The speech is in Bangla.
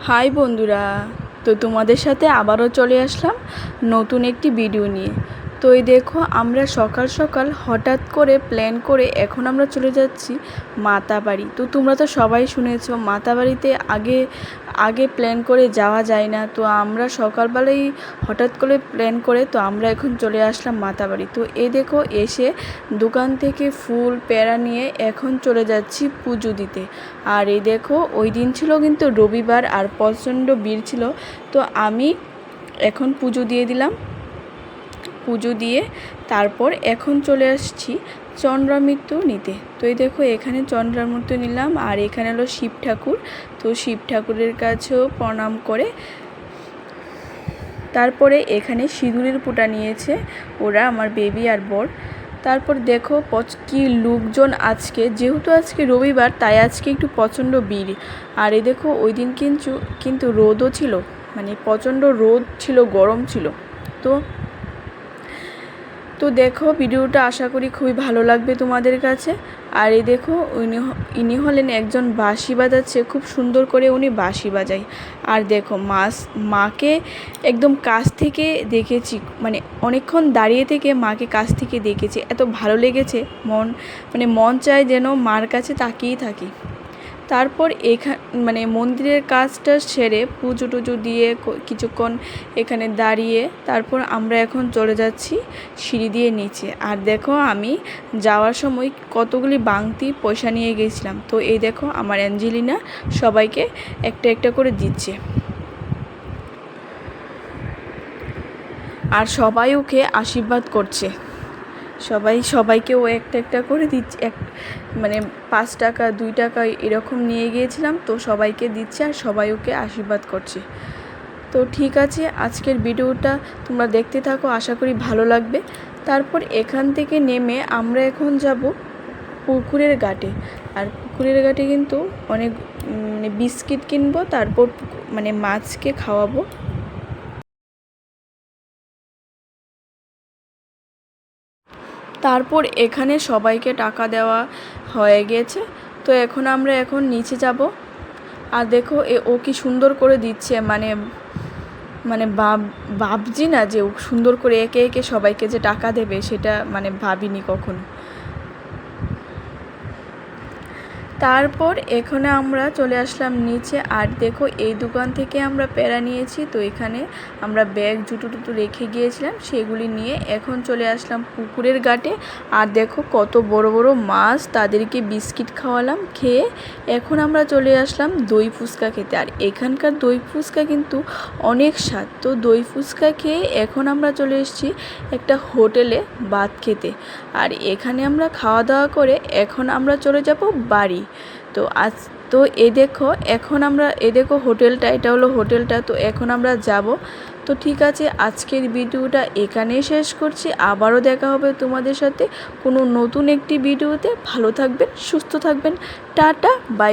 হাই বন্ধুরা তো তোমাদের সাথে আবারও চলে আসলাম নতুন একটি ভিডিও নিয়ে। তো এই দেখো, আমরা সকাল সকাল হঠাৎ করে প্ল্যান করে এখন আমরা চলে যাচ্ছি মাতাবাড়ি। তো তোমরা তো সবাই শুনেছো, মাতাবাড়িতে আগে আগে প্ল্যান করে যাওয়া যায় না। তো আমরা সকালবেলাই হঠাৎ করে প্ল্যান করে তো আমরা এখন চলে আসলাম মাতাবাড়ি। তো এ দেখো, এসে দোকান থেকে ফুল, প্যারা নিয়ে এখন চলে যাচ্ছি পুজো দিতে। আর এই দেখো, ওই দিন ছিল কিন্তু রবিবার আর প্রচণ্ড ভিড় ছিল। তো আমি এখন পুজো দিয়ে দিলাম। পুজো দিয়ে তারপর এখন চলে আসছি চন্দ্রামৃত্যু নিতে। তো এই দেখো, এখানে চন্দ্রামৃত্যু নিলাম আর এখানে হলো শিব ঠাকুর। তো শিব ঠাকুরের কাছেও প্রণাম করে তারপরে এখানে সিঁদুরের পোটা নিয়েছে ওরা, আমার বেবি আর বর। তারপর দেখো কি লোকজন আজকে, যেহেতু আজকে রবিবার, তাই আজকে একটু প্রচণ্ড ভিড়। আর এ দেখো, ওই দিন কিন্তু কিন্তু রোদও ছিল মানে প্রচণ্ড রোদ ছিল, গরম ছিল। তো তো দেখো, ভিডিওটা আশা করি খুবই ভালো লাগবে তোমাদের কাছে। আর এই দেখো, উনি ইনি হলেন একজন বাঁশি বাজাচ্ছে, খুব সুন্দর করে উনি বাঁশি বাজায়। আর দেখো, মাস, মাকে একদম কাছ থেকে দেখেছি মানে অনেকক্ষণ দাঁড়িয়ে থেকে মাকে কাছ থেকে দেখেছি। এত ভালো লেগেছে, মন মানে মন চায় যেন মার কাছে তাকিয়েই থাকি। তারপর এখান মানে মন্দিরের কাজটা সেরে পুজো টুজো দিয়ে কিছুক্ষণ এখানে দাঁড়িয়ে তারপর আমরা এখন চলে যাচ্ছি সিঁড়ি দিয়ে নিচে। আর দেখো আমি যাওয়ার সময় কতগুলি বাংতি পয়সা নিয়ে গেছিলাম। তো এই দেখো আমার অ্যাঞ্জেলিনা সবাইকে একটা একটা করে দিচ্ছে। আর সবাই ওকে আশীর্বাদ করছে। সবাই সবাইকে ও একটা একটা করে দিচ্ছে, এক মানে পাঁচ টাকা, দুই টাকা এরকম নিয়ে গিয়েছিলাম, তো সবাইকে দিচ্ছে আর সবাই ওকে আশীর্বাদ করছে। তো ঠিক আছে, আজকের ভিডিওটা তোমরা দেখতে থাকো, আশা করি ভালো লাগবে। তারপর এখান থেকে নেমে আমরা এখন যাব পুকুরের ঘাটে। আর পুকুরের ঘাটে কিন্তু অনেক মানে বিস্কিট কিনবো, তারপর মানে মাছকে খাওয়াবো। তারপর এখানে সবাইকে টাকা দেওয়া হয়ে গেছে। তো এখন আমরা এখন নিচে যাব। আর দেখো এ, ও কি সুন্দর করে দিচ্ছে মানে মানে ভাব, ভাবছি না যে সুন্দর করে একে একে সবাইকে যে টাকা দেবে, সেটা মানে ভাবিনি কখনো। তারপর এখানে আমরা চলে আসলাম নিচে, আর দেখো এই দোকান থেকে আমরা প্যারা নিয়েছি। তো এখানে আমরা ব্যাগ জুতো টুতো রেখে গিয়েছিলাম, সেগুলি নিয়ে এখন চলে আসলাম পুকুরের ঘাটে। আর দেখো কত বড় বড় মাছ, তাদেরকে বিস্কিট খাওয়ালাম, খেয়ে এখন আমরা চলে আসলাম দই ফুচকা খেতে। আর এখানকার দই ফুচকা কিন্তু অনেক স্বাদ। তো দই ফুচকা খেয়ে এখন আমরা চলে এসেছি একটা হোটেলে ভাত খেতে। আর এখানে আমরা খাওয়া দাওয়া করে এখন আমরা চলে যাব বাড়ি। তো আজ, তো এ দেখো, এখন আমরা, এ দেখো হোটেলটা, এটা হলো হোটেলটা, তো এখন আমরা যাব। তো ঠিক আছে, আজকের ভিডিওটা এখানেই শেষ করছি। আবারও দেখা হবে তোমাদের সাথে কোনো নতুন একটি ভিডিওতে। ভালো থাকবেন, সুস্থ থাকবেন। Tata, bye.